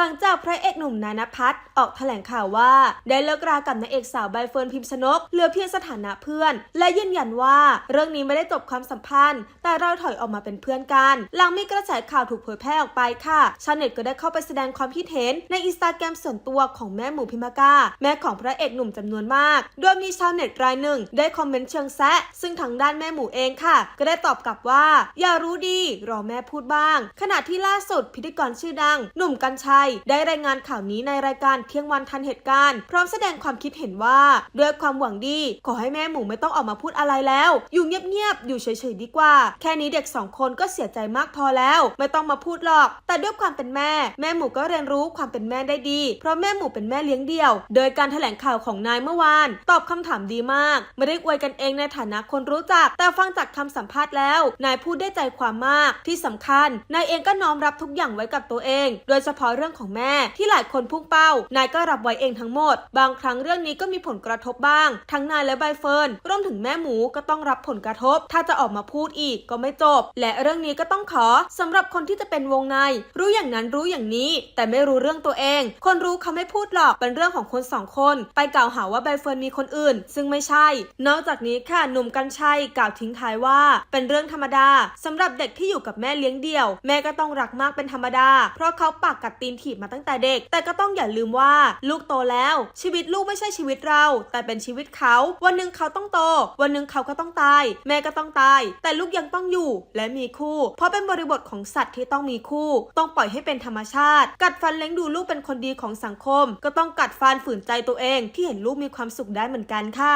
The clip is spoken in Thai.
หลังจากพระเอกหนุ่มนายนภัสออกแถลงข่าวว่า ได้เลิกรากับนางเอกสาวใบเฟิร์นพิมพ์ชนกเหลือเพียงสถานะเพื่อน และยืนยันว่า เรื่องนี้ไม่ได้จบความสัมพันธ์ แต่เราถอยออกมาเป็นเพื่อนกัน หลังมีกระแสข่าวถูกเผยแพร่ออกไปค่ะชาวเน็ตก็ได้เข้าไปแสดงความคิดเห็นในอินสตาแกรมส่วนตัวของแม่หมูพิมากาแม่ของพระเอกหนุ่มจำนวนมาก โดยมีชาวเน็ตรายหนึ่ง ได้คอมเมนต์เชิงแซะซึ่งทางด้านแม่หมูเองค่ะ ก็ได้ตอบกลับว่า อย่ารู้ดีรอแม่พูดบ้าง ขณะที่ล่าสุดพิธีกรชื่อดัง หนุ่มกัญชัยได้รายงานข่าวนี้ในรายการเที่ยงวันทันเหตุการณ์ พร้อมแสดงความคิดเห็นว่าด้วยความหวังดี ขอให้แม่หมูไม่ต้องออกมาพูดอะไรแล้ว อยู่เงียบๆอยู่เฉยๆดีกว่า แค่นี้เด็กสองคนก็เสียใจมากพอแล้ว ไม่ต้องมาพูดหรอก แต่ด้วยความเป็นแม่ แม่หมูก็เรียนรู้ความเป็นแม่ได้ดี เพราะแม่หมูเป็นแม่เลี้ยงเดี่ยว โดยการแถลงข่าวของนายเมื่อวาน ตอบคำถามดีมาก ไม่ได้อวยกันเองในฐานะคนรู้จัก แต่ฟังจากคำสัมภาษณ์แล้ว นายพูดได้ใจความมากที่สำคัญ นายเองก็น้อมรับทุกอย่างไว้กับตัวเอง โดยเฉพาะเรื่องของแม่ ที่หลายคนพุ่งเป้า นายก็รับไว้เองทั้งหมด บางครั้งเรื่องนี้ก็มีผลกระทบบ้าง ทั้งนายและใบเฟิร์นรวมถึงแม่หมูก็ต้องรับผลกระทบ ถ้าจะออกมาพูดอีกก็ไม่จบ และเรื่องนี้ก็ต้องขอสำหรับคนที่จะเป็นวงใน รู้อย่างนั้นรู้อย่างนี้ แต่ไม่รู้เรื่องตัวเอง คนรู้เขาไม่พูดหรอกเป็นเรื่องของคนสองคน ไปกล่าวหาว่าใบเฟิร์นมีคนอื่น ซึ่งไม่ใช่ นอกจากนี้ค่ะหนุ่มกัญชัยกล่าวทิ้งท้ายว่า เป็นเรื่องธรรมดาสำหรับเด็กที่อยู่กับแม่เลี้ยงเดี่ยว แม่ก็ต้องรักมากเป็นธรรมดา เพราะเขาปากกัดตีนทีีบมาตั้งแต่เด็ก แต่ก็ต้องอย่าลืมว่าลูกโตแล้ว ชีวิตลูกไม่ใช่ชีวิตเรา แต่เป็นชีวิตเขา วันหนึ่งเขาต้องโต วันหนึ่งเขาก็ต้องตาย แม่ก็ต้องตาย แต่ลูกยังต้องอยู่และมีคู่ เพราะเป็นบริบทของสัตว์ที่ต้องมีคู่ ต้องปล่อยให้เป็นธรรมชาติ กัดฟันเลี้ยงดูลูกเป็นคนดีของสังคม ก็ต้องกัดฟันฝืนใจตัวเอง ที่เห็นลูกมีความสุขได้เหมือนกันค่ะ